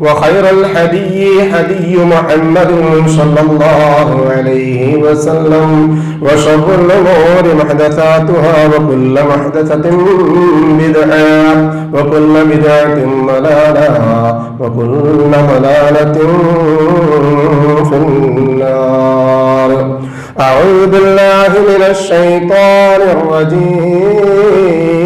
وخير الحدي حدي محمد صلى الله عليه وسلم وشر الأمور محدثاتها وكل محدثة بدعة وكل بدعة ضلالة وكل ضلالة في النار. أعوذ بالله من الشيطان الرجيم.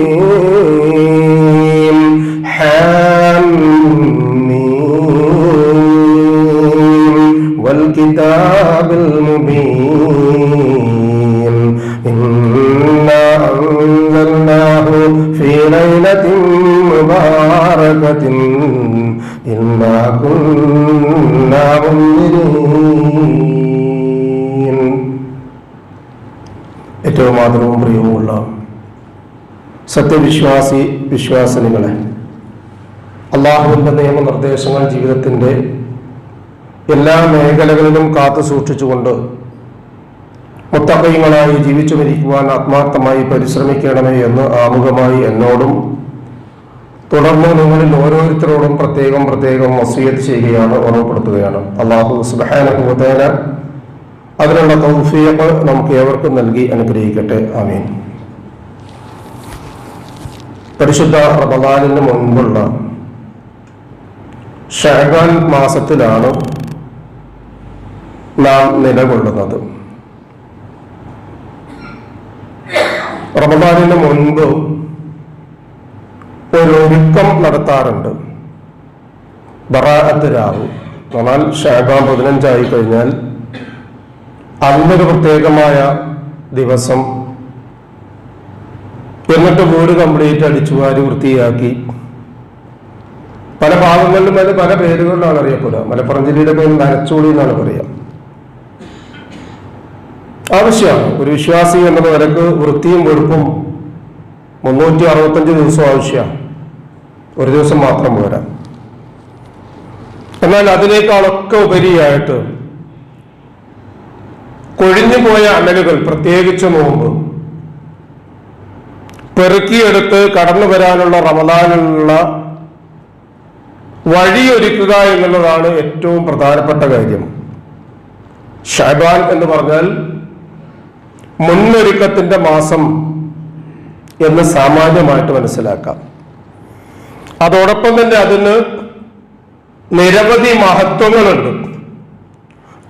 ഏറ്റവും ആദരവും പ്രിയവുമുള്ള സത്യവിശ്വാസി വിശ്വാസിനികളെ അള്ളാഹുവിന്റെ നിയമനിർദ്ദേശങ്ങൾ ജീവിതത്തിന്റെ എല്ലാ മേഖലകളിലും കാത്തു സൂക്ഷിച്ചുകൊണ്ട് മുത്തക്കൈകളായി ജീവിച്ചു മരിക്കുവാൻ ആത്മാർത്ഥമായി പരിശ്രമിക്കണമേ എന്ന് ആമുഖമായി എന്നോടും തുടർന്ന് നിങ്ങളിൽ ഓരോരുത്തരോടും പ്രത്യേകം പ്രത്യേകം വസീയത്ത് ചെയ്യുകയാണ് ഓർമ്മപ്പെടുത്തുകയാണ്. അള്ളാഹു സുബാനുഭവത്തേന അതിനുള്ള തൗഫീഖ് നമുക്ക് ഏവർക്കും നൽകി അനുഗ്രഹിക്കട്ടെ. ആമീൻ. പരിശുദ്ധ റമദാനിന് മുൻപുള്ള ഷഹബാൻ മാസത്തിലാണ് നാം നിലകൊള്ളുന്നത്. റമദാനിന് മുൻപ് ഒരു ഒരുക്കം നടത്താറുണ്ട്. ബറാഅത്ത് രാവ്. എന്നാൽ ഷഹബാൻ പതിനഞ്ചായി കഴിഞ്ഞാൽ അന്നൊരു പ്രത്യേകമായ ദിവസം എന്നിട്ട് വീട് കംപ്ലീറ്റ് അടിച്ചു വാരി വൃത്തിയാക്കി. പല ഭാഗങ്ങളിലും അത് പല പേരുകളിലാണ് അറിയപ്പെടുക. മലപ്പുറം ജില്ലയുടെ പേര് നനച്ചോളി എന്നാണ് പറയുക. ആവശ്യമാണ് ഒരു വിശ്വാസി എന്ന നിലയ്ക്ക് വൃത്തിയും വെറുപ്പും മുന്നൂറ്റി അറുപത്തഞ്ച് ദിവസം ആവശ്യമാണ് ഒരു ദിവസം മാത്രം പോരാ. എന്നാൽ അതിനേക്കാളൊക്കെ ഉപരിയായിട്ട് കൊഴിഞ്ഞുപോയ അമലുകൾ പ്രത്യേകിച്ച് നോമ്പ്. പെറുക്കിയെടുത്ത് കടന്നു വരാനുള്ള റമദാനുള്ള വഴിയൊരുക്കുക എന്നുള്ളതാണ് ഏറ്റവും പ്രധാനപ്പെട്ട കാര്യം. ഷാബാൻ എന്ന് പറഞ്ഞാൽ മുന്നൊരുക്കത്തിന്റെ മാസം എന്ന് സാമാന്യമായിട്ട് മനസ്സിലാക്കാം. അതോടൊപ്പം തന്നെ അതിന് നിരവധി മഹത്വങ്ങളുണ്ട്.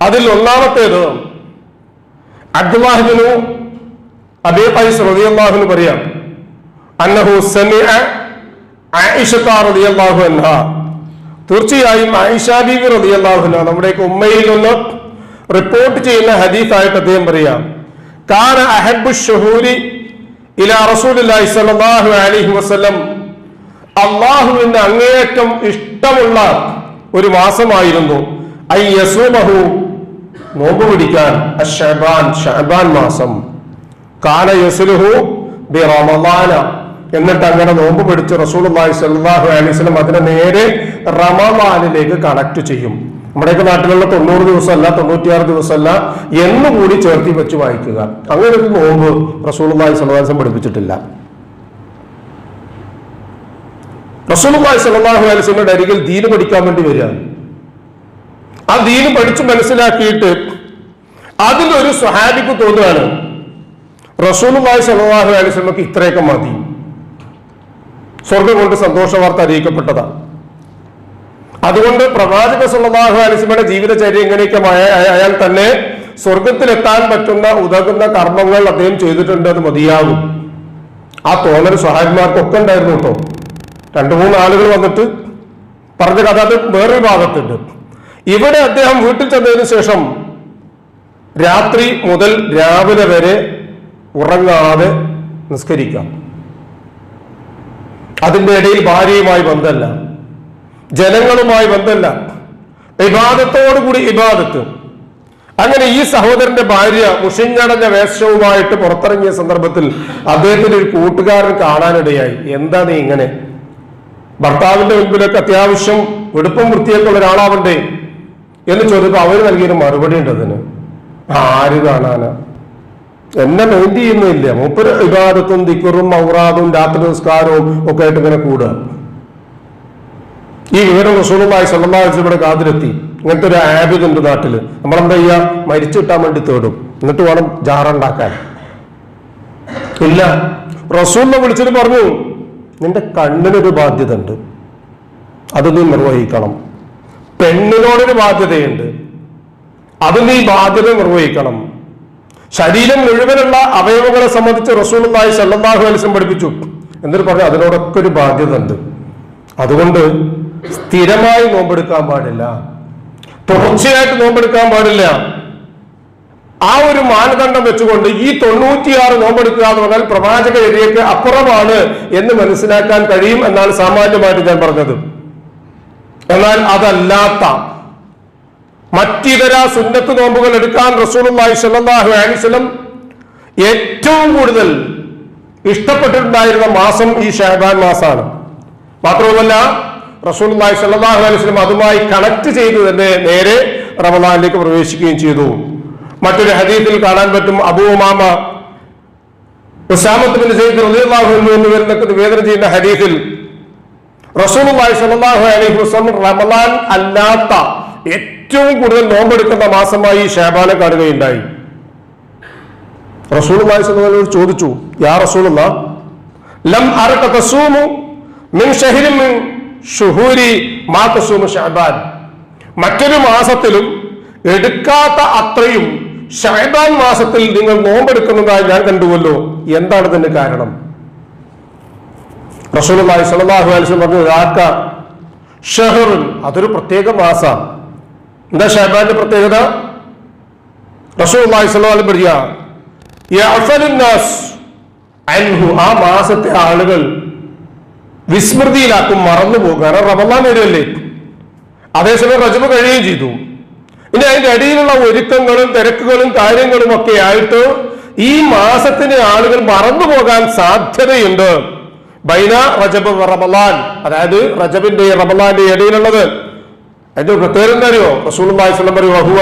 അതിൽ ഒന്നാമത്തേത് അബ്ദുല്ലാഹിബിനു അബേ റളിയല്ലാഹു അൻഹു പറയാം അന്നഹു സമിഅ ആയിഷത്ത റളിയല്ലാഹു അൻഹ. തീർച്ചയായും ആയിഷ ബീബി റളിയല്ലാഹു അൻഹ നമ്മുടെയൊക്കെ ഉമ്മയിൽ നിന്ന് റിപ്പോർട്ട് ചെയ്യുന്ന ഹദീഫായിട്ട് അദ്ദേഹം പറയാം കാന അഹബ്ബു ഷഹൂരി ഇലാ റസൂലുള്ളാഹി സ്വല്ലല്ലാഹു അലൈഹി വസല്ലം. അള്ളാഹുവിന് അങ്ങേയറ്റം ഇഷ്ടമുള്ള ഒരു മാസമായിരുന്നു ഐ യസൂമഹു നോമ്പ് പിടിക്കാൻ ഷഹബാൻ മാസം. കാല യസുലുഹു ബി റമദാന. എന്നിട്ട് അങ്ങനെ നോമ്പ് പിടിച്ച് റസൂലുള്ളാഹി സ്വല്ലല്ലാഹു അലൈഹി വസല്ലം അതിനെ നേരെ റമദാനിലേക്ക് കണക്ട് ചെയ്യും. നമ്മുടെയൊക്കെ നാട്ടിലുള്ള തൊണ്ണൂറ് ദിവസമല്ല തൊണ്ണൂറ്റിയാറ് ദിവസമല്ല എന്ന് കൂടി ചേർത്തി വെച്ച് വായിക്കുക. അങ്ങനെ ഒരു നോമ്പ് സ്വല്ലല്ലാഹു അലൈഹി വസല്ലം പഠിപ്പിച്ചിട്ടില്ല റസൂലുള്ളാഹി സ്വല്ലല്ലാഹു അലൈഹി വസല്ലം അരികിൽ ദീന് പഠിക്കാൻ വേണ്ടി വരിക ആ ദീന് പഠിച്ചു മനസ്സിലാക്കിയിട്ട് അതിലൊരു സ്വഹാബിക്ക് തോന്നുകയാണ്. റസൂലുള്ളാഹി സ്വല്ലല്ലാഹു അലൈഹി വസല്ലമക്ക് ഇത്രയൊക്കെ മതി. സ്വർഗം കൊണ്ട് സന്തോഷ വാർത്ത അറിയിക്കപ്പെട്ടതാണ് അതുകൊണ്ട് പ്രവാചക സല്ലല്ലാഹു അലൈഹി വസല്ലമയുടെ ജീവിതചര്യ ഇങ്ങനെയൊക്കെ അയാൾ തന്നെ സ്വർഗത്തിലെത്താൻ പറ്റുന്ന ഉതകുന്ന കർമ്മങ്ങൾ അദ്ദേഹം ചെയ്തിട്ടുണ്ട് അത് മതിയാകും. ആ തോന്നൽ സ്വഹാബിമാർക്കൊക്കെ ഉണ്ടായിരുന്നു കേട്ടോ. രണ്ടു മൂന്ന് ആളുകൾ വന്നിട്ട് പറഞ്ഞ കഥ അത് വേറൊരു ഭാഗത്തുണ്ട്. ഇവിടെ അദ്ദേഹം വീട്ടിൽ ചെന്നതിന് ശേഷം രാത്രി മുതൽ രാവിലെ വരെ ഉറങ്ങാതെ നിസ്കരിക്കാം. അതിന്റെ ഇടയിൽ ഭാര്യയുമായി ബന്ധമല്ല. ജനങ്ങളുമായി ബന്ധമല്ല. ഇബാദത്തോടുകൂടി ഇബാദത്ത്. അങ്ങനെ ഈ സഹോദരന്റെ ഭാര്യ മുഷിഞ്ഞടഞ്ഞ വേഷവുമായിട്ട് പുറത്തിറങ്ങിയ സന്ദർഭത്തിൽ അദ്ദേഹത്തിന്റെ ഒരു കൂട്ടുകാരൻ കാണാനിടയായി. എന്താ നീ ഇങ്ങനെ? ഭർത്താവിന്റെ മുൻപിലൊക്കെ അത്യാവശ്യം വെടുപ്പം വൃത്തിയൊക്കെ ഉള്ള ഒരാളാവണ്ടേ? എന്ന് ചോദിച്ചപ്പോൾ അവർ നൽകിയൊരു മറുപടി ഉണ്ട് അതിന്. ആര് കാണാനാ? എന്നെ മെയിൻ ചെയ്യുന്നില്ല മൂപ്പര് വിവാദത്തും തിക്കുറും ഔറാദും രാത്രി നിസ്കാരവും ഒക്കെ ആയിട്ട് ഇങ്ങനെ കൂടുക. ഈ വിവരം റസൂലുമായി വസല്ലമയുടെ കാതിലെത്തി. ഇങ്ങനത്തെ ഒരു ആബിദ് ഉണ്ട് നാട്ടിൽ. നമ്മളെന്താ ചെയ്യാ? മരിച്ചു കിട്ടാൻ വേണ്ടി തേടും. എന്നിട്ട് വേണം ജാറുണ്ടാക്കാൻ ഇല്ല. റസൂലിനെ വിളിച്ചിട്ട് പറഞ്ഞു നിന്റെ കണ്ണിനൊരു ബാധ്യത ഉണ്ട്. അത് നീ നിർവഹിക്കണം. പെണ്ണിനോടൊരു ബാധ്യതയുണ്ട്. അത് നീ ബാധ്യത നിർവഹിക്കണം. ശരീരം മുഴുവനുള്ള അവയവങ്ങളെ സംബന്ധിച്ച് റസൂലുള്ളാഹി ചെല്ലന്താഹു വസല്ലം പഠിപ്പിച്ചു. എന്നിട്ട് പറഞ്ഞു അതിനോടൊക്കെ ഒരു ബാധ്യത ഉണ്ട്. അതുകൊണ്ട് സ്ഥിരമായി നോമ്പെടുക്കാൻ പാടില്ല. തുടർച്ചയായിട്ട് നോമ്പെടുക്കാൻ പാടില്ല. ആ ഒരു മാനദണ്ഡം വെച്ചുകൊണ്ട് ഈ തൊണ്ണൂറ്റിയാറ് നോമ്പെടുക്കുക എന്ന് പറഞ്ഞാൽ പ്രവാചക ഏരിയക്ക് അപ്പുറമാണ് എന്ന് മനസ്സിലാക്കാൻ കഴിയും എന്നാണ് സാമാന്യമായിട്ട് ഞാൻ പറഞ്ഞത്. എന്നാൽ അതല്ലാത്ത മറ്റിതര സുന്നത്ത് നോമ്പുകൾ എടുക്കാൻ റസൂലുള്ളാഹി സ്വല്ലല്ലാഹു അലൈഹി വസല്ലം ഏറ്റവും കൂടുതൽ ഇഷ്ടപ്പെട്ടിട്ടുണ്ടായിരുന്ന മാസം ഈ ഷഹബാൻ മാസമാണ് മാത്രവുമല്ല റസൂലുള്ളാഹി സ്വല്ലല്ലാഹു അലൈഹി വസല്ലം അതുമായി കണക്ട് ചെയ്ത് തന്നെ നേരെ റമദാനിലേക്ക് പ്രവേശിക്കുകയും ചെയ്തു. മറ്റൊരു ഹദീസിൽ കാണാൻ പറ്റും അബൂമാമ ഉസാമത്ത് ബിൻ എന്ന് റളിയല്ലാഹു അൻഹു എന്നിവരിലൊക്കെ നിവേദനം ചെയ്യുന്ന ഹദീസിൽ റസൂലുള്ളാഹി സ്വല്ലല്ലാഹു അലൈഹി വസല്ലം റമദാൻ അല്ലാത്ത ഏറ്റവും കൂടുതൽ നോമ്പെടുക്കുന്ന മാസമായി ഷാബാനെ കാണുകയുണ്ടായി. റസൂലുള്ളാഹി സ്വല്ലല്ലാഹു ചോദിച്ചു യാ റസൂലുള്ള ലം അറക തസൂമു മിൻ ഷഹരിൻ മിൻ ഷുഹൂരി മാ തസൂമു ഷഅബാൻ മറ്റൊരു മാസത്തിലും എടുക്കാത്ത അത്രയും ഷഹബാൻ മാസത്തിൽ നിങ്ങൾ നോമ്പെടുക്കുന്നതായി ഞാൻ കണ്ടുവല്ലോ. എന്താണ് ഇതിന്റെ കാരണം? സ്വല്ലല്ലാഹു അലൈഹി വസല്ലം പറഞ്ഞു "ദാക്ക ഷഹറുൻ അതൊരു പ്രത്യേക മാസമാണ് എന്താ ഷഹബാന്റെ പ്രത്യേകത? യഅഫലുൻ നാസ് അൻഹു. ആ മാസത്തെ ആളുകൾ വിസ്മൃതിയിലാക്കും മറന്നു പോകും കാരണം റമദാൻ വരുമല്ലേ അതേസമയം റജബ് കഴിയുകയും ചെയ്തു. ഇനി അതിന്റെ അടിയിലുള്ള ഒരുക്കങ്ങളും തിരക്കുകളും കാര്യങ്ങളും ഒക്കെ ആയിട്ട് ഈ മാസത്തിന് ആളുകൾ മറന്നു പോകാൻ സാധ്യതയുണ്ട്. ബൈന റജബ് റമലാൻ അതായത് റജബിന്റെ റമലാന്റെ ഇടയിലുള്ളത്. അതിന്റെ പ്രത്യേകത എന്താ അറിയോ? റസൂൽ പറയൂ അഹുവ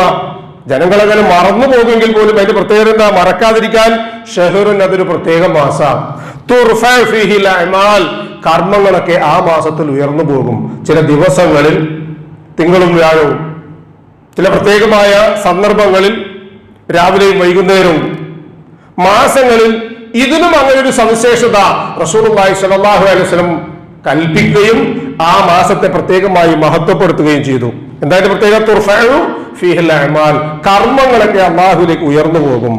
ജനങ്ങളങ്ങനെ മറന്നു പോകുമെങ്കിൽ പോലും അതിന്റെ പ്രത്യേകത എന്താ? മറക്കാതിരിക്കാൻ അതൊരു പ്രത്യേക മാസം. കർമ്മങ്ങളൊക്കെ ആ മാസത്തിൽ ഉയർന്നു പോകും. ചില ദിവസങ്ങളിൽ തിങ്കളും വ്യാഴവും. ചില പ്രത്യേകമായ സന്ദർഭങ്ങളിൽ രാവിലെയും വൈകുന്നേരവും മാസങ്ങളിൽ ഇതിനും അങ്ങനെ ഒരു സവിശേഷത റസൂലുള്ളാഹി സലാഹു അലൈഹി വസല്ലം കൽപ്പിക്കുകയും ആ മാസത്തെ പ്രത്യേകമായി മഹത്വപ്പെടുത്തുകയും ചെയ്തു. എന്തായാലും പ്രത്യേക തുർഫഉ ഫീഹിൽ അഅമാൽ. കർമ്മങ്ങളൊക്കെ അള്ളാഹുലേക്ക് ഉയർന്നു പോകും.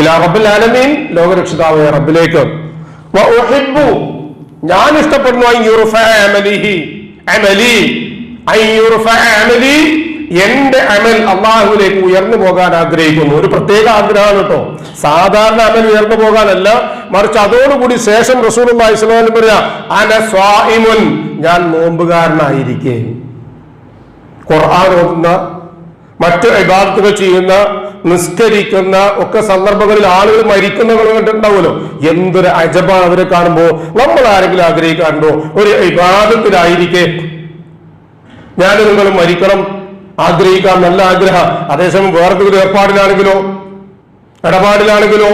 ഇലാ ആലമീൻ ലോകരക്ഷിതാവായ റബ്ബിലേക്ക്. ഞാൻ ഇഷ്ടപ്പെടുന്നു എന്റെ അമൽ അള്ളാഹുലേക്ക് ഉയർന്നു പോകാൻ ആഗ്രഹിക്കുന്നു. ഒരു പ്രത്യേക ആഗ്രഹമാണ് കേട്ടോ സാധാരണ അമൽ ഉയർന്നു പോകാനല്ല മറിച്ച് അതോടുകൂടി ശേഷം റസൂൽ ഇസ്ലാമിൽ പറയാ അന സ്വാഇമുൻ. ഞാൻ നോമ്പുകാരനായിരിക്കെ. ഖുർആൻ ഓതുന്ന മറ്റു ഇബാദത്തുകൾ ചെയ്യുന്ന നിസ്കരിക്കുന്ന ഒക്കെ സന്ദർഭങ്ങളിൽ ആളുകൾ മരിക്കുന്നവർ കണ്ടിട്ടുണ്ടാവുമല്ലോ. എന്തൊരു അജബാണ് അവരെ കാണുമ്പോൾ നമ്മൾ ആരെങ്കിലും ആഗ്രഹിക്കാറുണ്ടോ? ഒരു ഇബാദത്തിലായിരിക്കെ. ഞാൻ നിങ്ങൾ മരിക്കണം. ആഗ്രഹിക്കാൻ നല്ല ആഗ്രഹം. അതേസമയം വേറെന്തെങ്കിലും ഏർപ്പാടിലാണെങ്കിലോ ഇടപാടിലാണെങ്കിലോ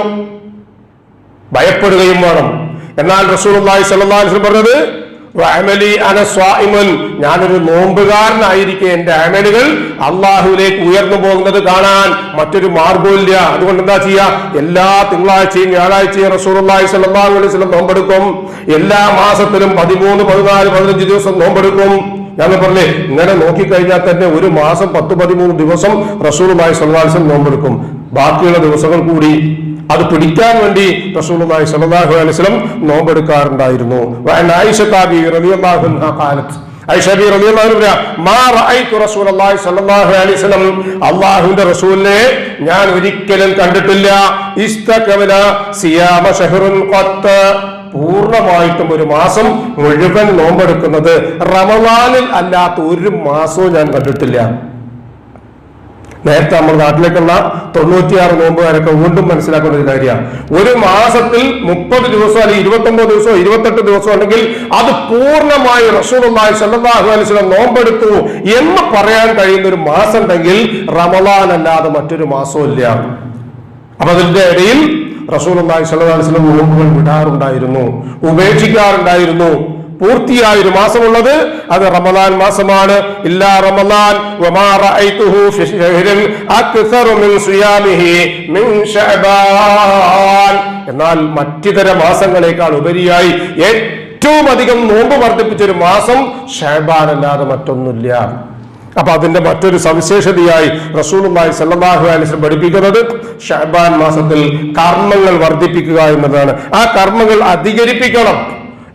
ഭയപ്പെടുകയും വേണം. എന്നാൽ അലൈഹി വസല്ലം പറഞ്ഞത് ഞാനൊരു നോമ്പുകാരനായിരിക്കെ എന്റെ അമലുകൾ അള്ളാഹുവിലേക്ക് ഉയർന്നു പോകുന്നത് കാണാൻ മറ്റൊരു മാർഗമില്ല അതുകൊണ്ട് എന്താ ചെയ്യാ? എല്ലാ തിങ്കളാഴ്ചയും വ്യാഴാഴ്ചയും റസൂലുള്ളാഹി സ്വല്ലല്ലാഹു അലൈഹി വസല്ലം നോമ്പെടുക്കും. എല്ലാ മാസത്തിലും പതിമൂന്ന് പതിനാല് പതിനഞ്ച് ദിവസം നോമ്പെടുക്കും. ഞാൻ പറഞ്ഞേ ഇങ്ങനെ നോക്കിക്കഴിഞ്ഞാൽ തന്നെ ഒരു മാസം പത്ത് പതിമൂന്ന് ദിവസം അലൈഹി വസല്ലം നോമ്പെടുക്കും. ബാക്കിയുള്ള ദിവസങ്ങൾ കൂടി അത് പിടിക്കാൻ വേണ്ടി റസൂലുള്ളാഹി സ്വല്ലല്ലാഹു അലൈഹി വസല്ലം നോമ്പെടുക്കാറുണ്ടായിരുന്നു. റസൂലിനെ ഞാൻ ഒരിക്കലും കണ്ടിട്ടില്ല. പൂർണമായിട്ടും ഒരു മാസം മുഴുവൻ നോമ്പെടുക്കുന്നത് റമദാനിൽ അല്ലാത്ത ഒരു മാസവും ഞാൻ കണ്ടിട്ടില്ല. നേരത്തെ നമ്മുടെ നാട്ടിലേക്കുള്ള തൊണ്ണൂറ്റിയാറ് നോമ്പുകാരൊക്കെ വീണ്ടും മനസ്സിലാക്കുന്ന ഒരു കാര്യമാണ് ഒരു മാസത്തിൽ മുപ്പത് ദിവസം അല്ലെങ്കിൽ ഇരുപത്തൊമ്പത് ദിവസമോ ഇരുപത്തെട്ട് ദിവസമോ ഉണ്ടെങ്കിൽ അത് പൂർണമായി റസൂലുള്ളാഹി സ്വല്ലല്ലാഹു അലൈഹി വസല്ലം നോമ്പെടുത്തു എന്ന് പറയാൻ കഴിയുന്ന ഒരു മാസം ഉണ്ടെങ്കിൽ റമളാൻ അല്ലാതെ മറ്റൊരു മാസവും ഇല്ല. അപ്പൊ അതിന്റെ ഇടയിൽ അലൈഹി വസല്ലം നോമ്പുകൾ വിടാറുണ്ടായിരുന്നു ഉപേക്ഷിക്കാറുണ്ടായിരുന്നു. പൂർത്തിയായ ഒരു മാസമുള്ളത് അത് റമദാൻ മാസമാണ്. ഇല്ലാ റമദാൻ എന്നാൽ മറ്റിതര മാസങ്ങളെക്കാൾ ഉപരിയായി ഏറ്റവും അധികം നോമ്പ് വർദ്ധിപ്പിച്ച ഒരു മാസം ഷഹബാൻ അല്ലാതെ മറ്റൊന്നുമില്ല. അപ്പൊ അതിന്റെ മറ്റൊരു സവിശേഷതയായി റസൂലുള്ളാഹി സല്ലാഹു അലൈഹി വസല്ലം പഠിപ്പിക്കുന്നത് ഷഹബാൻ മാസത്തിൽ കർമ്മങ്ങൾ വർദ്ധിപ്പിക്കുക എന്നതാണ്. ആ കർമ്മങ്ങൾ അധികരിപ്പിക്കണം.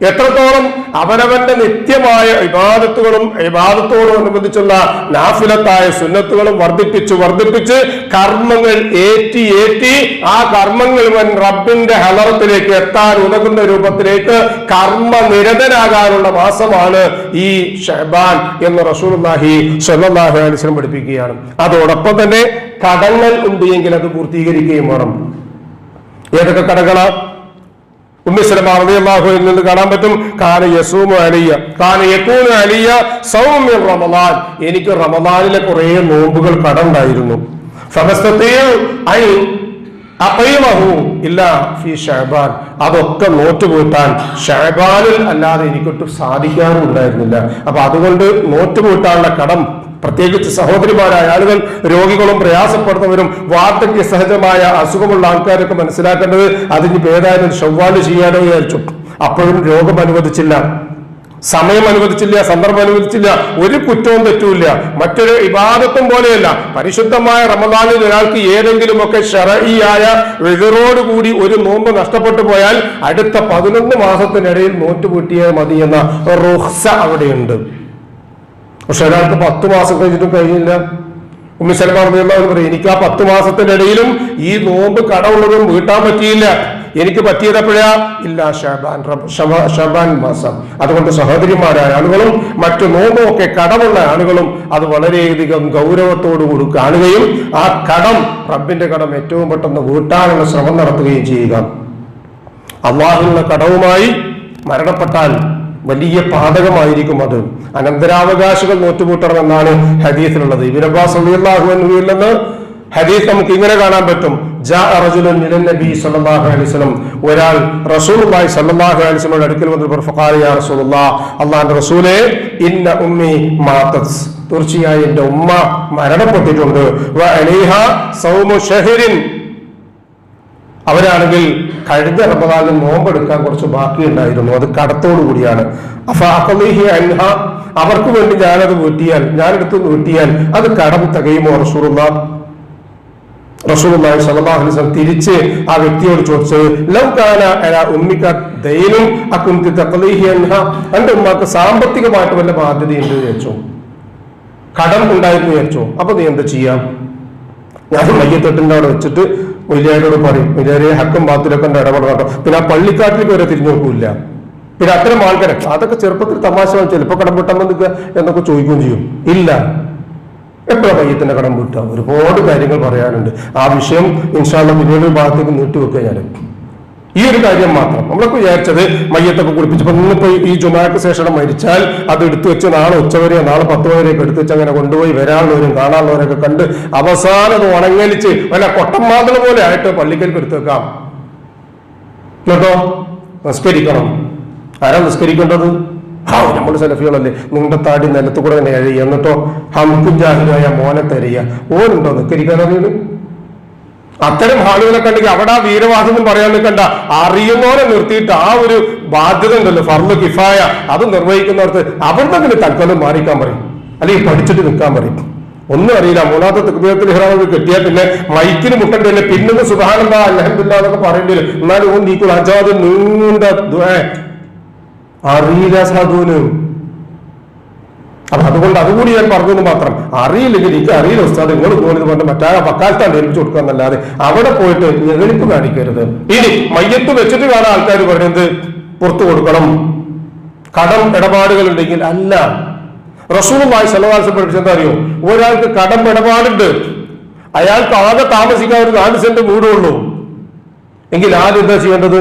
എത്രത്തോളം അവനവന്റെ നിത്യമായ വിവാദത്തുകളും ഇബാദത്തുകളും അനുബന്ധിച്ചുള്ള നാഫിലത്തായ സുന്നത്തുകളും വർദ്ധിപ്പിച്ച് വർദ്ധിപ്പിച്ച് കർമ്മങ്ങൾ ഏറ്റി ഏറ്റി ആ കർമ്മങ്ങൾ വൻ റബ്ബിന്റെ ഹലറത്തിലേക്ക് എത്താൻ ഉതകുന്ന രൂപത്തിലേക്ക് കർമ്മ നിരതനാകാനുള്ള മാസമാണ് ഈ ഷെബാൻ എന്ന് റസൂലുള്ളാഹി സ്വല്ലല്ലാഹു അലൈഹി വസല്ലം പഠിപ്പിക്കുകയാണ്. അതോടൊപ്പം തന്നെ കടങ്ങൾ ഉണ്ട് എങ്കിൽ അത് പൂർത്തീകരിക്കുകയും വേണം. ഏതൊക്കെ കടകളാ? ഉമ്മിസ്ലമാറിയാഹുവിൽ നിന്ന് കാണാൻ പറ്റും. കാന യസൂമു അലിയ കാന യക്കൂന് അലിയ സൗമ്യ റമദാൻ. എനിക്ക് റമദാനിലെ കുറെ നോമ്പുകൾ കടണ്ടായിരുന്നു. അതൊക്കെ നോറ്റുകൂട്ടാൻ ഷഹബാനിൽ അല്ലാതെ എനിക്കൊട്ടും സാധിക്കാറും ഉണ്ടായിരുന്നില്ല അപ്പൊ അതുകൊണ്ട് നോറ്റുകൂട്ടാനുള്ള കടം പ്രത്യേകിച്ച് സഹോദരിമാരായ ആളുകൾ രോഗികളും പ്രയാസപ്പെടുന്നവരും വാർദ്ധക്യ സഹജമായ അസുഖമുള്ള ആൾക്കാരൊക്കെ മനസ്സിലാക്കേണ്ടത് അതിന് ഏതായാലും ചൊവ്വാൽ ചെയ്യാനോ വിചാരിച്ചു. അപ്പോഴും രോഗം അനുവദിച്ചില്ല. സമയം അനുവദിച്ചില്ല സന്ദർഭം അനുവദിച്ചില്ല ഒരു കുറ്റവും തെറ്റുമില്ല. മറ്റൊരു ഇബാദത്തും പോലെയല്ല. പരിശുദ്ധമായ റമദാനിൽ ഒരാൾക്ക് ഏതെങ്കിലുമൊക്കെ ഷറയിയായ കൂടി ഒരു നോമ്പ് നഷ്ടപ്പെട്ടു പോയാൽ അടുത്ത പതിനൊന്ന് മാസത്തിനിടയിൽ നോറ്റുപൂട്ടിയാൽ മതി എന്ന റുഹ്സ അവിടെയുണ്ട്. പക്ഷെ ഒരാൾക്ക് പത്ത് മാസം കഴിഞ്ഞിട്ടും കഴിഞ്ഞില്ല. ഉമ്മി പറഞ്ഞു പറയും എനിക്ക് ആ പത്ത് മാസത്തിന്റെ ഇടയിലും ഈ നോമ്പ് കടമുള്ളതും വീട്ടാൻ പറ്റിയില്ല. എനിക്ക് പറ്റിയതപ്പോഴാ? ഇല്ല ഷാബാൻ ഷബാൻ മാസം. അതുകൊണ്ട് സഹോദരിമാരായ ആളുകളും മറ്റു നോമ്പൊക്കെ കടമുള്ള ആളുകളും അത് വളരെയധികം ഗൗരവത്തോടുകൂടി കാണുകയും ആ കടം റബ്ബിന്റെ കടം ഏറ്റവും പെട്ടെന്ന് വീട്ടാനുള്ള ശ്രമം നടത്തുകയും ചെയ്യുക. അള്ളാഹുള്ള കടവുമായി മരണപ്പെട്ടാൽ വലിയ പാതകമായിരിക്കും അത്. അനന്തരാവകാശികൾ നോറ്റുപൂട്ടണം എന്നാണ് ഹദീസിലുള്ളത് ഇബിനബാസ് അള്ളാഹുല്ലെന്ന് ഹദീസ് നമുക്ക് ഇങ്ങനെ കാണാൻ പറ്റും. നബി അലൈഹി വസല്ലം. ഒരാൾ റസൂലുള്ളാഹി അലൈഹി അടുക്കൽ വന്ന് യാ അല്ലാഹുവിന്റെ റസൂലേ ഇന്ന ഉമ്മി മാതത് തീർച്ചയായും എന്റെ ഉമ്മ മരണപ്പെട്ടിട്ടുണ്ട്. സൗമു അവരാണെങ്കിൽ കഴിഞ്ഞ റമദാനിൽ നോമ്പെടുക്കാൻ കുറച്ച് ബാക്കിയുണ്ടായിരുന്നു. അത് കടത്തോടു കൂടിയാണ്. അൻഹ. അവർക്ക് വേണ്ടി ഞാനത് വീട്ടിയാൽ ഞാനെടുത്ത് വീട്ടിയാൽ അത് കടം തികയുമോ റസൂറുള്ള റസൂലുള്ളാഹി സ്വല്ലല്ലാഹു അലൈഹി വസല്ലം തിരിച്ച് ആ വ്യക്തിയോട് ചോദിച്ചത് ലൗ കാന അലാ ഉമ്മിക ദൈനും അകുന്തി തഖ്ലീഹി അൻഹ. എന്റെ ഉമ്മാക്ക് സാമ്പത്തികമായിട്ട് വല്ല ബാധ്യതയുണ്ട്? ചോദിച്ചു. കടം ഉണ്ടായിരുന്നു വിചാരിച്ചു അപ്പൊ നീ എന്താ ചെയ്യാം? ഞാൻ മയ്യത്തൊട്ടിന്റെ അവിടെ വെച്ചിട്ട് വലിയാരോട് പറയും വലിയാരെ ഹക്കും ബാത്തിലൊക്കെ ഉണ്ട് കേട്ടോ പിന്നെ ആ പള്ളിക്കാട്ടിലേക്ക് വരെ തിരിഞ്ഞു നോക്കൂല പിന്നെ അത്തരം ആൾക്കാരെ അതൊക്കെ ചെറുപ്പത്തിൽ തമാശ ചിലപ്പോൾ കടം വിട്ടാൽ നിൽക്കുക എന്നൊക്കെ ചോദിക്കുകയും ചെയ്യും. ഇല്ല. എപ്പോഴാ പയ്യത്തിന്റെ കടം വീട്ടുക ഒരുപാട് കാര്യങ്ങൾ പറയാനുണ്ട്. ആ വിഷയം ഇൻഷാല്ല പിന്നീട് ഭാഗത്തേക്ക് നീട്ടിവെക്കുക ഞാൻ ഈ ഒരു കാര്യം മാത്രം. നമ്മളൊക്കെ വിചാരിച്ചത് മയ്യത്തൊക്കെ കുളിപ്പിച്ചപ്പോ ഇന്നിപ്പോ ഈ ജുമാക്ക് ശേഷം മരിച്ചാൽ അത് എടുത്തു വെച്ച് നാളെ ഉച്ചവരെയോ നാളെ പത്ത് വരെയൊക്കെ എടുത്തു വെച്ച് അങ്ങനെ കൊണ്ടുപോയി വരാനുള്ളവരും കാണാനുള്ളവരൊക്കെ കണ്ട് അവസാനം ഉണങ്ങലിച്ച് വല്ല കൊട്ടമാതള പോലെ ആയിട്ട് പള്ളിക്കൽക്ക് എടുത്തു വെക്കാം. കേട്ടോ നിസ്കരിക്കണം. ആരാ നിസ്കരിക്കേണ്ടത്? ഹാ നമ്മൾ സെലഫികളല്ലേ. നിങ്ങളുടെ താടി നിലത്ത് കൂടെ തന്നെ എഴുതി എന്നിട്ടോ? ഹംകും ജാഹിരായ മോനെ തരിക ഓരുണ്ടോ നിസ്കരിക്കാൻ അറിയുന്നു അത്തരം ആളുകളൊക്കെ ഉണ്ടെങ്കിൽ അവിടെ ആ വീരവാദം പറയാൻ നിൽക്കണ്ട. അറിയുന്നവരെ നിർത്തിയിട്ട് ആ ഒരു ബാധ്യത ഉണ്ടല്ലോ ഫർദ് കിഫായ. അത് നിർവഹിക്കുന്നവർക്ക് അവരുടെ തന്നെ തൽക്കാലം മാറിക്കാൻ പറയും. അല്ലെങ്കിൽ പഠിച്ചിട്ട് നിൽക്കാൻ പറയും. ഒന്നും അറിയില്ല. മൂന്നാമത്തെ തക്ബീറത്തിൽ ഇഹ്റാമൊക്കെ കിട്ടിയാൽ പിന്നെ മൈക്കിന് മുട്ടണ്ടല്ലേ പിന്നെ സുധാനന്ദ അലഹമില്ല എന്നൊക്കെ പറയേണ്ടി വരും എന്നാലും നീക്കുള്ള അജാദ് നീണ്ട. അറിയില്ല സാധുവിന്. അപ്പൊ അതുകൊണ്ട് അതുകൂടി ഞാൻ പറഞ്ഞത് മാത്രം. അറിയില്ലെങ്കിൽ എനിക്ക് അറിയില്ല ഉസ്താദ് നിങ്ങൾ പോലും പറഞ്ഞ് മറ്റാ പക്കാലത്താണ് ഏൽപ്പിച്ചു കൊടുക്കുക എന്നല്ലാതെ അവിടെ പോയിട്ട് ഞെളിപ്പ് കാണിക്കരുത്. ഇനി മയ്യത്ത് വെച്ചിട്ട് കാണാൻ ആൾക്കാർ പറയുന്നത് പുറത്തു കൊടുക്കണം. കടം ഇടപാടുകൾ ഉണ്ടെങ്കിൽ അല്ല റസൂലുമായി സെലവാസം പഠിപ്പിച്ചെന്താ അറിയോ? ഒരാൾക്ക് കടം ഇടപാടുണ്ട്. അയാൾക്ക് ആകെ താമസിക്കാൻ ഒരു നാല് സെന്റ് വീടുള്ളൂ. എങ്കിൽ ആദ്യം എന്താ ചെയ്യേണ്ടത്?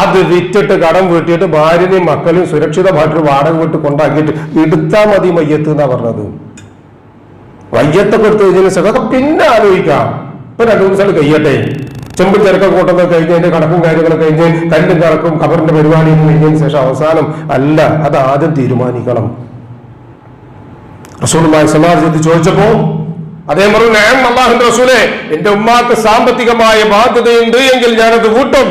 അത് വിറ്റിട്ട് കടം വീട്ടിയിട്ട് ഭാര്യനെയും മക്കളെയും സുരക്ഷിതമായിട്ടൊരു വാടക വീട്ട് കൊണ്ടാക്കിയിട്ട് എടുത്താ മതി മയ്യത്ത് എന്നാ പറഞ്ഞത്. മയ്യത്തൊക്കെ എടുത്തു കഴിഞ്ഞാൽ അതൊക്കെ പിന്നെ ആലോചിക്കാം. ഇപ്പൊ രണ്ടു ദിവസം കഴിയട്ടെ. ചെമ്പ് തിരക്കം കൂട്ടുന്നത് കഴിഞ്ഞതിന്റെ കണക്കും കാര്യങ്ങളൊക്കെ കഴിഞ്ഞ് കല്ലും കറക്കും ഖബറിന്റെ പരിപാടിയും കഴിഞ്ഞതിന് ശേഷം അവസാനം അല്ല അത് ആദ്യം തീരുമാനിക്കണം. റസൂലുമായി വസല്ലം ചോദിച്ചപ്പോ അദ്ദേഹം പറഞ്ഞു ഞാൻ അള്ളാഹുന്റെ റസൂലെ എന്റെ ഉമ്മാക്ക് സാമ്പത്തികമായ ബാധ്യതയുണ്ട് എങ്കിൽ ഞാനത് കൂട്ടും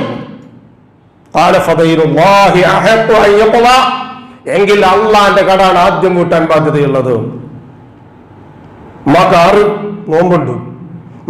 എങ്കിൽ അള്ളാന്റെ കടാണ് ആദ്യം കൂട്ടാൻ ബാധ്യതയുള്ളത്. ഉമ്മാക്ക് ആറ് നോമ്പുണ്ട്.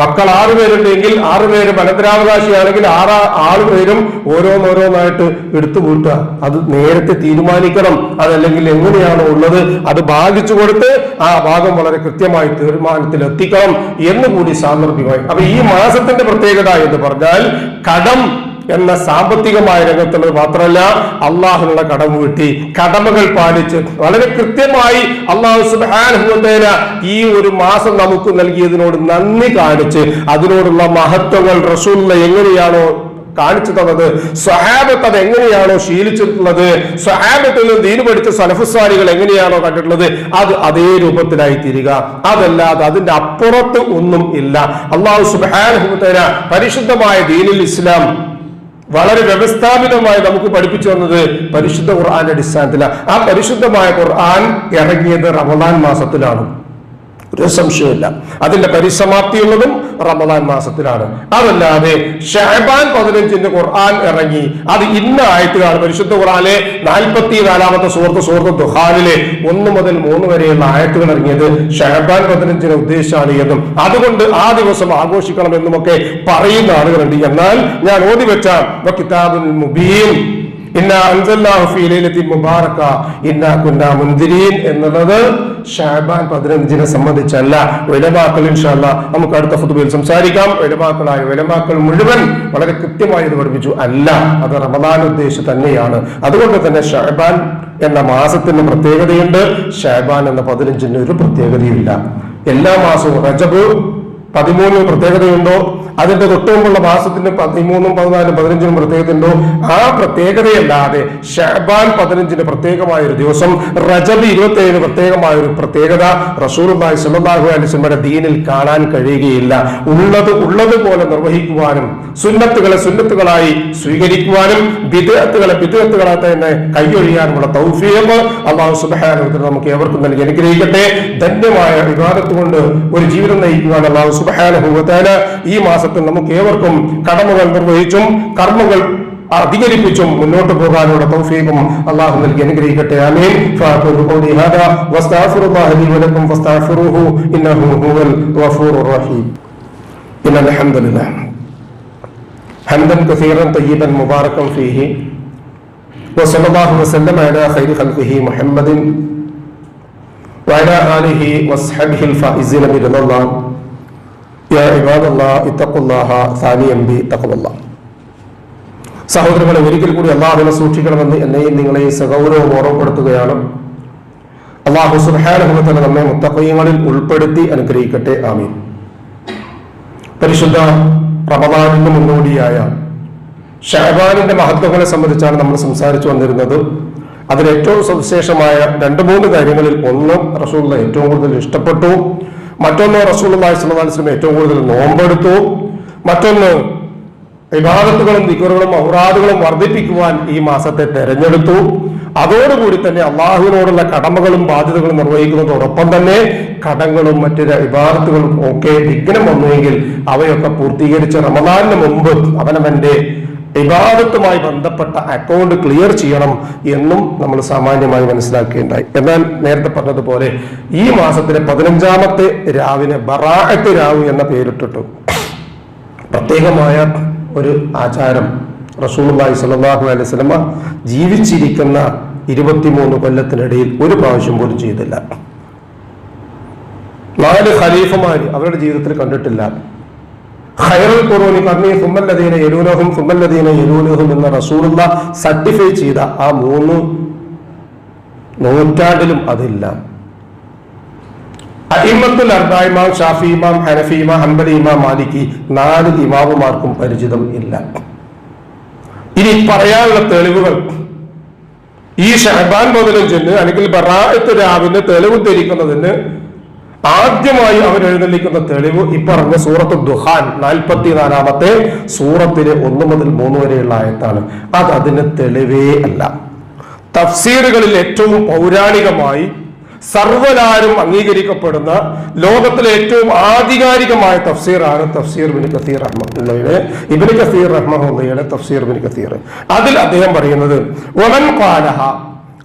മക്കൾ ആറുപേരുണ്ട് എങ്കിൽ ആറുപേര് പേരും അനന്തരാവകാശിയാണെങ്കിൽ ആറ് ആറുപേരും ഓരോന്നോരോന്നായിട്ട് എടുത്തു കൂട്ടുക അത് നേരത്തെ തീരുമാനിക്കണം. അതല്ലെങ്കിൽ എങ്ങനെയാണോ ഉള്ളത് അത് ഭാഗിച്ചു കൊടുത്ത് ആ ഭാഗം വളരെ കൃത്യമായി തീരുമാനത്തിൽ എത്തിക്കണം എന്നുകൂടി സാന്ദർഭികമായി. അപ്പൊ ഈ മാസത്തിന്റെ പ്രത്യേകത എന്ന് പറഞ്ഞാൽ കടം എന്ന സാമ്പത്തികമായ രംഗത്തുള്ളത് മാത്രമല്ല അള്ളാഹുനുള്ള കടമ കിട്ടി കടമകൾ പാലിച്ച് വളരെ കൃത്യമായി അള്ളാഹു സുബാനുഭവത്തേന ഈ ഒരു മാസം നമുക്ക് നൽകിയതിനോട് നന്ദി കാണിച്ച് അതിനോടുള്ള മഹത്വങ്ങൾ റസൂലിനെ എങ്ങനെയാണോ കാണിച്ചു തന്നത് സ്വഹാബത്ത് അത് എങ്ങനെയാണോ ശീലിച്ചിട്ടുള്ളത് സ്വഹാബത്തിൽ നിന്ന് ദീന് പഠിച്ച സലഫുസ്വാരികൾ എങ്ങനെയാണോ കണ്ടിട്ടുള്ളത് അത് അതേ രൂപത്തിലായി തീരുക. അതല്ലാതെ അതിന്റെ അപ്പുറത്ത് ഒന്നും ഇല്ല. അള്ളാഹു സുബാൻ പരിശുദ്ധമായ ദീനിൽ ഇസ്ലാം വളരെ വ്യവസ്ഥാപിതമായി നമുക്ക് പഠിപ്പിച്ചു തന്നത് പരിശുദ്ധ ഖുർആന്റെ അടിസ്ഥാനത്തിലാണ് ആ പരിശുദ്ധമായ ഖുർആൻ ഇറങ്ങിയത് റമദാൻ മാസത്തിലാണ്. ഒരു സംശയമില്ല. അതിന്റെ പരിസമാപ്തിയുള്ളതും റമദാൻ മാസത്തിലാണ്. അതല്ലാതെ ഷഹബാൻ പതിനഞ്ചിന് ഖുർആൻ ഇറങ്ങി അത് ഇന്ന ആയത്തിലാണ് പരിശുദ്ധ ഖുർആനിലെ നാൽപ്പത്തി നാലാമത്തെ സുഹൃത്ത് സുഹൃത്ത് ദുഹാനിലെ ഒന്ന് മുതൽ മൂന്ന് വരെയുള്ള ആയത്തുകൾ ഇറങ്ങിയത് ഷഹബാൻ പതിനഞ്ചിനെ ഉദ്ദേശിച്ചാണ് എന്നും അതുകൊണ്ട് ആ ദിവസം ആഘോഷിക്കണം എന്നുമൊക്കെ പറയുന്ന ആളുകളുണ്ട്. എന്നാൽ ഞാൻ ഓതി വെച്ച കിതാബുൽ മുബീൻ എന്നുള്ളത് ഷാബാൻ പതിനഞ്ചിനെ സംബന്ധിച്ചല്ല. ഉലമാക്കൾ ഇൻഷാല്ല നമുക്ക് അടുത്ത ഫുതുബയിൽ സംസാരിക്കാം. ഒഴിവാക്കളായ ഒഴിവാക്കൾ മുഴുവൻ വളരെ കൃത്യമായി ഇത് പഠിപ്പിച്ചു. അല്ല അത് റമദാൻ ഉദ്ദേശിച്ച് തന്നെയാണ്. അതുകൊണ്ട് തന്നെ ഷാബാൻ എന്ന മാസത്തിന് പ്രത്യേകതയുണ്ട്. ഷാബാൻ എന്ന പതിനഞ്ചിന് ഒരു പ്രത്യേകതയില്ല എല്ലാ മാസവും റജബ് പതിമൂന്ന് പ്രത്യേകതയുണ്ടോ? അതിന്റെ തൊട്ടുമുമ്പുള്ള മാസത്തിന് പതിമൂന്നും പതിനാലും പതിനഞ്ചിനും പ്രത്യേകതയുണ്ടോ? ആ പ്രത്യേകതയല്ലാതെ ഷഹബാൻ പതിനഞ്ചിന് പ്രത്യേകമായ ഒരു ദിവസം റജബ് ഇരുപത്തി ഏഴിന് പ്രത്യേകമായ ഒരു പ്രത്യേകത സ്വല്ലല്ലാഹു അലൈഹി വസല്ലമയുടെ ദീനിൽ കാണാൻ കഴിയുകയില്ല. ഉള്ളത് ഉള്ളതുപോലെ നിർവഹിക്കുവാനും സുന്നത്തുകളെ സുന്നത്തുകളായി സ്വീകരിക്കുവാനും വിദേഹത്തുകളെ വിദേഹത്തുകളെ തന്നെ കൈയൊഴിയാനുമുള്ള തൗഫീഖ് അള്ളാഹു തആല നമുക്ക് ഏവർക്കും നൽകി അനുഗ്രഹിക്കട്ടെ. ധന്യമായ വിവാദത്തുകൊണ്ട് ഒരു ജീവിതം നയിക്കുവാൻ അള്ളാഹു സുബ്ഹാനഹു വ തആല ഈ മാസത്തിൽ നമുക്ക് ഏവർക്കും കടമകൾ നിർവഹിച്ചും കർമ്മങ്ങൾ അധികരിപ്പിച്ചും മുന്നോട്ട് പോകാനുള്ള തൗഫീഖും അള്ളാഹു നൽകി അനുഗ്രഹിക്കട്ടെ ആമീൻ ഫാഖുലു ഖൗലി ഹാദാ വസ്തഗ്ഫിറുല്ലാഹ ലി വലക്കും ഫസ്തഗ്ഫിറുഹു ഇന്നഹു ഹുവൽ ഗഫൂറുർ റഹീം ഇന്നൽ ഹംദുലില്ലാഹ് حمدا كثيرا طيبا مباركا فيه وصلى الله وسلم على خير خلقه محمد وعلى آله وصحبه الفائزين برضا الله സഹോദരങ്ങളെ ഒരിക്കൽ കൂടി അള്ളാഹുവിനെ സൂക്ഷിക്കണമെന്ന് എന്നെയും നിങ്ങളെയും സഗൗരവം ഓർമ്മപ്പെടുത്തുകയാണ്. അള്ളാഹു സുബാനുഭവത്തിന് നമ്മെ മുത്തക്കയങ്ങളിൽ ഉൾപ്പെടുത്തി അനുഗ്രഹിക്കട്ടെ. ആമീൻ. പരിശുദ്ധ റമദാനിന് മുന്നോടിയായ ഷഹബാനിന്റെ മഹത്വങ്ങളെ സംബന്ധിച്ചാണ് നമ്മൾ സംസാരിച്ചു വന്നിരുന്നത്. അതിൽ ഏറ്റവും സവിശേഷമായ രണ്ട് മൂന്ന് കാര്യങ്ങളിൽ ഒന്ന് റസൂള്ള ഏറ്റവും കൂടുതൽ ഇഷ്ടപ്പെട്ടു. മറ്റൊന്ന് റസൂൽ വസല്ലം ഏറ്റവും കൂടുതൽ നോമ്പെടുത്തു. മറ്റൊന്ന് വിവാദത്തുകളും ദിക്കറുകളും ഔറാദുകളും വർദ്ധിപ്പിക്കുവാൻ ഈ മാസത്തെ തെരഞ്ഞെടുത്തു. അതോടുകൂടി തന്നെ അള്ളാഹുവിനോടുള്ള കടമകളും ബാധ്യതകളും നിർവഹിക്കുന്നതോടൊപ്പം തന്നെ കടങ്ങളും മറ്റു വിവാദത്തുകളും ഒക്കെ വിഘ്നം വന്നുവെങ്കിൽ അവയൊക്കെ പൂർത്തീകരിച്ച് റമദാനിന് മുമ്പ് അവനവന്റെ വിവാദത്തുമായി ബന്ധപ്പെട്ട അക്കൗണ്ട് ക്ലിയർ ചെയ്യണം എന്നും നമ്മൾ സാമാന്യമായി മനസ്സിലാക്കുകയുണ്ടായി എന്നാൽ നേരത്തെ പറഞ്ഞതുപോലെ ഈ മാസത്തിലെ പതിനഞ്ചാമത്തെ രാവിനെ ബറാഅത്ത് രാവ് എന്ന പേരിട്ടിട്ടു. പ്രത്യേകമായ ഒരു ആചാരം റസൂലുള്ളാഹി സ്വല്ലല്ലാഹു അലൈഹി സ്വലമ ജീവിച്ചിരിക്കുന്ന ഇരുപത്തിമൂന്ന് കൊല്ലത്തിനിടയിൽ ഒരു പ്രാവശ്യം പോലും ചെയ്തില്ല. നാല് ഖലീഫമാര് അവരുടെ ജീവിതത്തിൽ കണ്ടിട്ടില്ല. ഖൈറുൽ ഖുറൂനി പറഞ്ഞ സുമ്മല്ലദീന യലൂനഹും സുമ്മല്ലദീന യലൂനഹും എന്ന റസൂലുള്ള സർട്ടിഫൈ ചെയ്ത ആ മൂന്ന് നൂറ്റാണ്ടിലും അതില്ല. അഹിമത്തുൽ അർബായിമാം ഷാഫി ഇമാം ഹനഫി ഇമാം ഹംബലി ഇമാം മാലിക്കി നാല് ഇമാമുമാർക്കും പരിചിതം ഇല്ല. ഇനി പറയാനുള്ള തെളിവുകൾ. ഈ ഷഹബാൻ പതിനഞ്ചിന് അല്ലെങ്കിൽ ബറാത്ത് രാവിന് തെളിവ് ധരിക്കുന്നതിന് ആദ്യമായി അവർ എഴുന്നള്ളിക്കുന്ന തെളിവ് ഇപ്പറഞ്ഞ സൂറത്ത് ദുഹാൻ നാൽപ്പത്തിനാലാമത്തെ സൂറത്തിലെ ഒന്ന് മുതൽ മൂന്ന് വരെയുള്ള ആയത്താണ്. അത് അതിന് തെളിവേ അല്ല. തഫ്സീറുകളിൽ ഏറ്റവും പൗരാണികമായി സർവലാരും അംഗീകരിക്കപ്പെടുന്ന ലോകത്തിലെ ഏറ്റവും ആധികാരികമായ തഫ്സീറാണ് തഫ്സീർ ബിൻ കസീർ റഹ്മുള്ളയുടെ ഇബിന് കസീർ റഹ്മുള്ളയുടെ തഫ്സീർ ബിൻ കസീർ. അതിൽ അദ്ദേഹം പറയുന്നത് ഒമൻ കാലഹ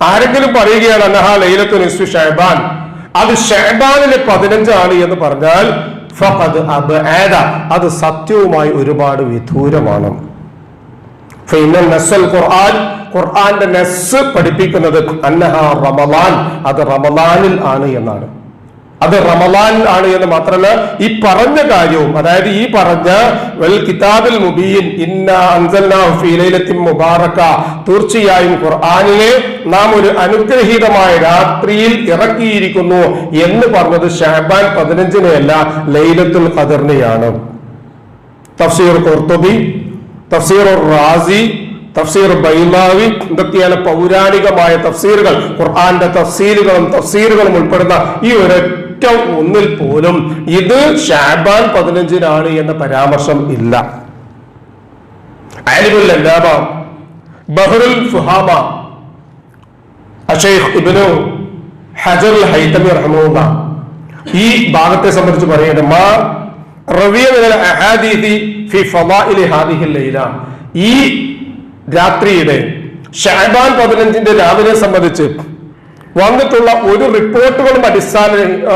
ആരെങ്കിലും പറയുകയാണ് അനഹ ലൈലത്തു ഇസ്വി ഷഹബാൻ അത് ഷെബാനിലെ പതിനഞ്ചാണ് എന്ന് പറഞ്ഞാൽ അത് സത്യവുമായി ഒരുപാട് വിദൂരമാണ്. ഖുർആൻ. ഖുർആന്റെ നസ് പഠിപ്പിക്കുന്നത് അന്നഹ റമലാൻ അത് റമലാനിൽ ആണ് എന്നാണ്. അത് റമലാൻ ആണ് എന്ന് മാത്രമല്ല ഈ പറഞ്ഞ കാര്യവും അതായത് ഈ പറഞ്ഞ വെൽ കിതാബിൽ മുബീൻ ഇന്ന അൻസൽനാഹു മുബാറക്ക തീർച്ചയായും ഖുർആാനിലെ നാം ഒരു അനുഗ്രഹീതമായ രാത്രിയിൽ ഇറക്കിയിരിക്കുന്നു എന്ന് പറഞ്ഞത് ഷഹബാൻ പതിനഞ്ചിനെയല്ല ലൈലത്തുൽ ഖദറിനെയാണ്. തഫ്സീർ കുർത്തുബി തഫ്സീർ റാസി തഫ്സീർ ബൈലാവി ഇതൊക്കെയാണ് പൗരാണികമായ തഫ്സീറുകൾ. ഖുർആന്റെ തഫ്സീലുകളും തഫ്സീറുകളും ഉൾപ്പെടുന്ന ഈ ഒരൊറ്റ ഒന്നിൽ പോലും ഇത് ഷാബാൻ പതിനഞ്ചിനാണ് എന്ന പരാമർശം ഇല്ല. അല്ലാമ ബഹ്റുൽ ഫുഹാമ അഷേഖ് ഇബ്നു ഹജർ ഹൈതമി റഹ്മുള്ള ഈ ഭാഗത്തെ സംബന്ധിച്ച് പറയുന്നത് മാ ഫി ഈ രാത്രിയുടെ ഷാബാൻ പതിനഞ്ചിന്റെ രാവിലെ സംബന്ധിച്ച് വന്നിട്ടുള്ള ഒരു റിപ്പോർട്ടുകളും അടിസ്ഥാന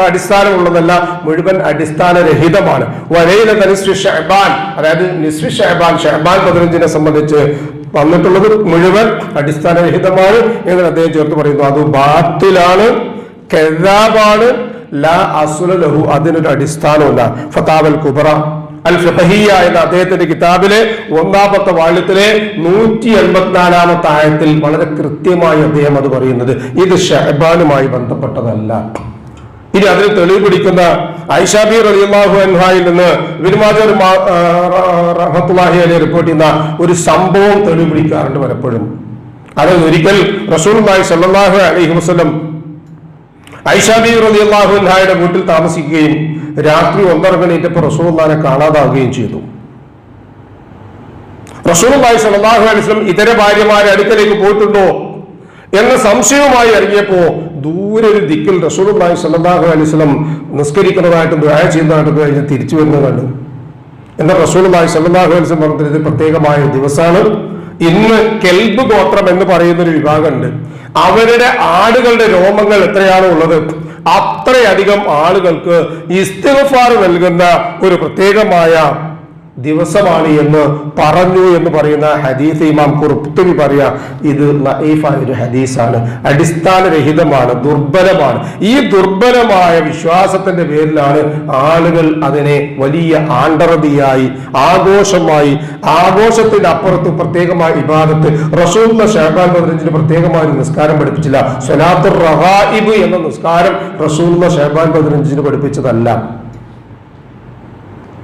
അടിസ്ഥാനമുള്ളതല്ല മുഴുവൻ അടിസ്ഥാനരഹിതമാണ്. വരയിലെ തനുശ്രീ ഷഹബാൻ അതായത് നിസ്വി ഷഹബാൻ ഷഹബാൻ പതിനഞ്ചിനെ സംബന്ധിച്ച് വന്നിട്ടുള്ളത് മുഴുവൻ അടിസ്ഥാനരഹിതമാണ് എന്ന് അദ്ദേഹം ചേർത്ത് പറയുന്നു. അത് ബാത്തിലാണ് കെഴാബാണ് ലാ അസുല ലഹു അതിനൊരു അടിസ്ഥാനമില്ല ഫതാവൽ കുബറ അൽ എന്ന അദ്ദേഹത്തിന്റെ കിതാബിലെ ഒന്നാമത്തെ വാള്യത്തിലെ നൂറ്റി എൺപത്തിനാലാമത്തെ ആയത്തിൽ വളരെ കൃത്യമായി അദ്ദേഹം അത് പറയുന്നത്. ഇത് ഷഹബാനുമായി ബന്ധപ്പെട്ടതല്ല. ഇനി അതിന് തെളിവ് പിടിക്കുന്ന ഐഷാബി റലിയാഹു അൻഹായിൽ നിന്ന് വിരുമാജർ റഹത്തുല്ലാഹി റിപ്പോർട്ട് ചെയ്യുന്ന ഒരു സംഭവം തെളിവ് പിടിക്കാറുണ്ട് പലപ്പോഴും. അത് ഒരിക്കൽ റസൂൽ സല്ലാഹു അലൈഹി വസ്ലം ഐഷാബി റലിയാഹു അൻഹായുടെ വീട്ടിൽ താമസിക്കുകയും രാത്രി ഒന്നര ഒന്നറങ്ങണീറ്റപ്പോൾ റസൂലുള്ളാഹിനെ കാണാതാവുകയും ചെയ്തു. റസൂലുള്ളാഹി സ്വല്ലല്ലാഹു അലൈഹി വസല്ലം ഇതര ഭാര്യമാരെ അടുക്കലേക്ക് പോയിട്ടുണ്ടോ എന്ന സംശയവുമായി ഇറങ്ങിയപ്പോ ദൂരെ ഒരു ദിക്കിൽ റസൂലുള്ളാഹി സ്വല്ലല്ലാഹു അലൈഹി വസല്ലം നിസ്കരിക്കുന്നതായിട്ടും ദുആ ചെയ്യുന്നതായിട്ടും കഴിഞ്ഞ് തിരിച്ചു വരുന്നത് കണ്ടു. എന്നാൽ റസൂലുള്ളാഹി സ്വല്ലല്ലാഹു അലൈഹി വസല്ലം പറഞ്ഞത് പ്രത്യേകമായ ദിവസമാണ്. ഇന്ന് കെൽബ് ഗോത്രം എന്ന് പറയുന്ന ഒരു വിഭാഗമുണ്ട്. അവരുടെ ആടുകളുടെ രോമങ്ങൾ എത്രയാണോ ഉള്ളത്? അത്രയധികം ആളുകൾക്ക് ഇസ്തിഫാർ നൽകുന്ന ഒരു പ്രത്യേകമായ ദിവസമാണ് എന്ന് പറഞ്ഞു എന്ന് പറയുന്ന ഹദീസ് ഇമാം കുർത്തുബി പറയാ ഇത് ലൈഫായ ഒരു ഹദീസാണ്. അടിസ്ഥാനരഹിതമാണ് ദുർബലമാണ്. ഈ ദുർബലമായ വിശ്വാസത്തിന്റെ പേരിലാണ് ആളുകൾ അതിനെ വലിയ ആണ്ടറതിയായി ആഘോഷമായി ആഘോഷത്തിന്റെ അപ്പുറത്ത് പ്രത്യേകമായ ഇബാദത്ത് റസൂൽ ഷാബാൻ പതിനഞ്ചിന് പ്രത്യേകമായ ഒരു നിസ്കാരം പഠിപ്പിച്ചില്ല. സൊലാത്തുർ റഹായിബ് എന്ന നിസ്കാരം റസൂൽ ഷാബാൻ പതിനഞ്ചിന് പഠിപ്പിച്ചതല്ല.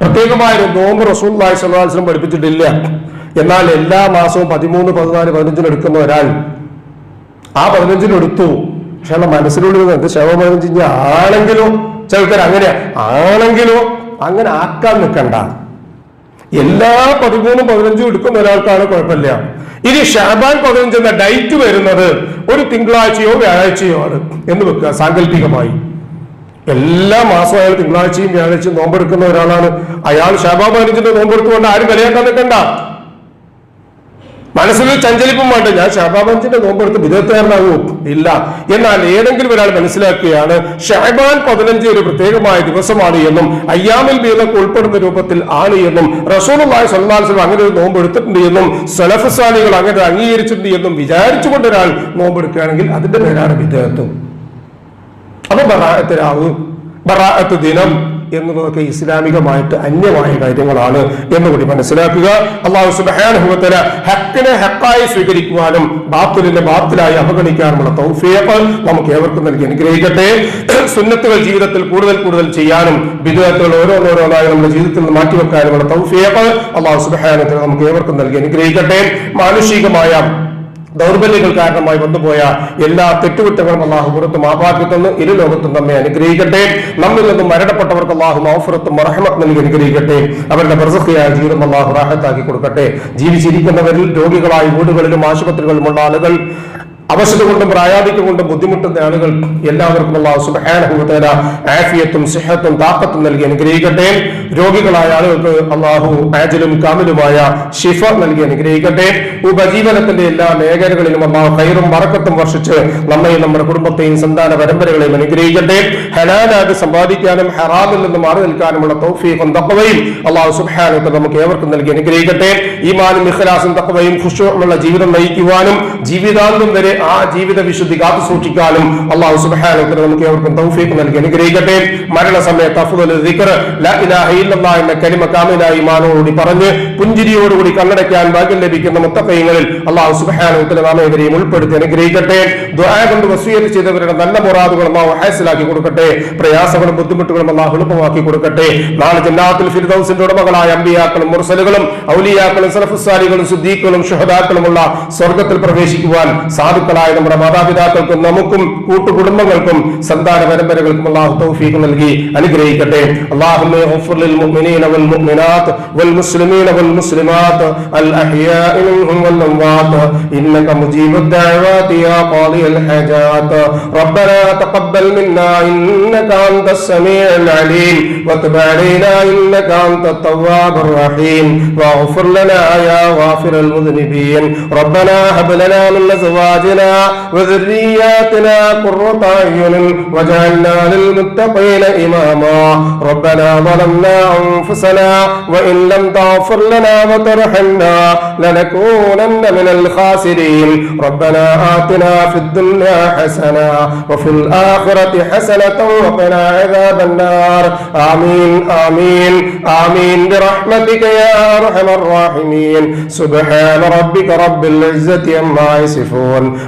പ്രത്യേകമായ ഒരു റസൂൽ സ്വലാസ്ലം പഠിപ്പിച്ചിട്ടില്ല. എന്നാൽ എല്ലാ മാസവും പതിമൂന്ന് പതിനാല് പതിനഞ്ചിന് എടുക്കുന്ന ഒരാൾ ആ പതിനഞ്ചിന് എടുത്തു. പക്ഷെ ആ മനസ്സിനുള്ളിൽ നിന്ന് ശവ പതിനഞ്ചിന് ആണെങ്കിലോ ചിലക്കാർ അങ്ങനെ ആണെങ്കിലോ അങ്ങനെ ആക്കാൻ നിൽക്കണ്ട. എല്ലാ പതിമൂന്നും പതിനഞ്ചും എടുക്കുന്ന ഒരാൾക്കാണ് കുഴപ്പമില്ല. ഇനി ഷാബാൻ പതിനഞ്ച് എന്ന ഡേറ്റ് വരുന്നത് ഒരു തിങ്കളാഴ്ചയോ വ്യാഴാഴ്ചയോ ആണ് എന്ന് വെക്കുക സാങ്കല്പികമായി. എല്ലാ മാസവും തിങ്കളാഴ്ചയും വ്യാഴാഴ്ചയും നോമ്പെടുക്കുന്ന ഒരാളാണ്. അയാൾ ഷാബാ പതിനഞ്ചിന്റെ നോമ്പെടുത്തുകൊണ്ട് ആരും വിലയാക്കാൻ നിൽക്കണ്ട. മനസ്സിൽ ചഞ്ചലിപ്പും വേണ്ട. ഞാൻ ഷാബാബഞ്ചിന്റെ നോമ്പെടുത്ത് വിധേയക്കാരനാകും ഇല്ല. എന്നാൽ ഏതെങ്കിലും ഒരാൾ മനസ്സിലാക്കുകയാണ് ഷഹബാൻ പതിനഞ്ച് ഒരു പ്രത്യേകമായ ദിവസമാണ് എന്നും അയ്യാമിൽ ബീലൊക്കെ ഉൾപ്പെടുന്ന രൂപത്തിൽ ആണ് എന്നും റസൂലുള്ളാഹി സ്വല്ലല്ലാഹു അങ്ങനെ ഒരു നോമ്പ് എടുത്തിട്ടുണ്ട് എന്നും സലഫസാലികൾ അങ്ങനെ അംഗീകരിച്ചിട്ടുണ്ട് എന്നും വിചാരിച്ചുകൊണ്ട് ഒരാൾ നോമ്പെടുക്കുകയാണെങ്കിൽ അതിന്റെ പേരാണ് വിധേയത്വം. അപ്പൊ ബറാഅത്ത് രാവ് ബറാഅത്ത് ദിനം എന്നുള്ളതൊക്കെ ഇസ്ലാമികമായിട്ട് അന്യമായ കാര്യങ്ങളാണ് എന്നുകൂടി മനസ്സിലാക്കുക. അള്ളാഹു സുബാനുഭവത്തിന് ഹക്കിനെ ഹക്കായി സ്വീകരിക്കുവാനും ബാത്തുലിന്റെ ബാത്തിലായി അവഗണിക്കാനുമുള്ള തൗഫിയപ്പ് നമുക്ക് ഏവർക്കും നൽകി അനുഗ്രഹിക്കട്ടെ. സുന്നത്തുകൾ ജീവിതത്തിൽ കൂടുതൽ കൂടുതൽ ചെയ്യാനും വിധേയത്തുകൾ ഓരോന്നോരോന്നായി നമ്മുടെ ജീവിതത്തിൽ നിന്ന് മാറ്റിവെക്കാനുമുള്ള തൗഫിയപ്പ് അള്ളാഹു സുബാനത്തിന് നമുക്ക് ഏവർക്കും നൽകി അനുഗ്രഹിക്കട്ടെ. മാനുഷികമായ ദൗർബല്യങ്ങൾ കാരണമായി വന്നുപോയ എല്ലാ തെറ്റുകുറ്റങ്ങളും അള്ളാഹു പുറത്തും ആപാക്കി തന്ന്. ഇരു ലോകത്തും നമ്മെ അനുഗ്രഹിക്കട്ടെ. നമ്മിൽ നിന്നും മരണപ്പെട്ടവർക്ക് അള്ളാഹു മാഫുറത്തും മറഹമത്ത് നൽകി അനുഗ്രഹിക്കട്ടെ. അവരുടെ പ്രസക്തിയായ ജീവിതം അള്ളാഹു റാഹത്താക്കി കൊടുക്കട്ടെ. ജീവിച്ചിരിക്കുന്നവരിൽ രോഗികളായി വീടുകളിലും ആശുപത്രികളിലുമുള്ള ആളുകൾ അവശത കൊണ്ടും പ്രായാധിക്യം കൊണ്ടും ബുദ്ധിമുട്ടുന്ന ആളുകൾ എല്ലാവർക്കും അള്ളാഹു ആഫിയത്തും സിഹത്തും താക്കത്തും നൽകി അനുഗ്രഹിക്കട്ടെ. രോഗികളായ ആളുകൾക്ക് അള്ളാഹു ആജലും കാമിലുമായ ഷിഫ നൽകി അനുഗ്രഹിക്കട്ടെ. ഉപജീവനത്തിന്റെ എല്ലാ മേഖലകളിലും അള്ളാഹു കയറും വറക്കത്തും വർഷിച്ച് നമ്മയും നമ്മുടെ കുടുംബത്തെയും സന്താന പരമ്പരകളെയും അനുഗ്രഹിക്കട്ടെ. ഹലാലായിട്ട് സമ്പാദിക്കാനും ഹറാമിൽ നിന്ന് മാറി നിൽക്കാനുമുള്ള തൗഫീഖും തക്കവയും അള്ളാഹു സുബാനത്തെ നമുക്ക് ഏവർക്കും നൽകി അനുഗ്രഹിക്കട്ടെ. ഈമാനും ഇഖ്ലാസും തക്കവയും ഖുഷുമുള്ള ജീവിതം നയിക്കുവാനും ജീവിതാന്തം വരെ ആ ജീവിത വിശുദ്ധി കാത്തു സൂക്ഷിക്കാനും അള്ളാഹു സുബാനത്തിന് നമുക്ക് അവർക്കും തൗഫീഖ് നൽകി അനുഗ്രഹിക്കട്ടെ. മരണസമയത്ത് എന്ന കലിമ കാമിലായ മാനോടുകൂടി പറഞ്ഞ് പുഞ്ചിരിയോടുകൂടി കണ്ണടയ്ക്കാൻ ഭാഗ്യം ലഭിക്കുന്ന മുത്തക്കൈകളിൽ അള്ളാഹു സുബാനത്തിന് നാം ഇവരെയും ഉൾപ്പെടുത്തി അനുഗ്രഹിക്കട്ടെ. ദുആ കൊണ്ട് വസൂയത്ത് ചെയ്തവരുടെ നല്ല മുറാദുകൾ അള്ളാഹു ഹാസിലാക്കി കൊടുക്കട്ടെ. പ്രയാസങ്ങളും ബുദ്ധിമുട്ടുകളും അള്ളാഹു എളുപ്പമാക്കി കൊടുക്കട്ടെ. നാളെ ജന്നാത്തുൽ ഫിരിദൌസിന്റെ ഉടമകളായ അമ്പിയാക്കളും മുർസലുകളും ഔലിയാക്കളും സലഫുസാലികളും സുദ്ദീഖുകളും ഷുഹദാക്കളുമുള്ള സ്വർഗത്തിൽ പ്രവേശിക്കുവാൻ സാധുക്കളായ നമ്മുടെ മാതാപിതാക്കൾക്കും നമുക്കും കൂട്ടുകുടുംബങ്ങൾക്കും സന്താന പരമ്പരകൾക്കും അള്ളാഹു തൗഫീഖ് നൽകി അനുഗ്രഹിക്കട്ടെ അള്ളാഹുമ്മ اغفر للمؤمنين والمؤمنات والمسلمين والمسلمات الأحياء منهم والأموات إنك مجيب الدعوات يا قاضي الحاجات ربنا تقبل منا إنك أنت السميع العليم وتب علينا إنك أنت التواب الرحيم واغفر لنا يا غافر المذنبين ربنا هب لنا من أزواجنا وذرياتنا قرة أعين واجعلنا للمتقين إماما. ربنا ظلمنا أنفسنا وإن لم تغفر لنا وترحمنا لنكونن من الخاسرين. ربنا آتنا في الدنيا حسنة وفي الآخرة حسنة وقنا عذاب النار. آمين آمين آمين. برحمتك يا أرحم الراحمين. سبحان ربك رب العزة عما يصفون.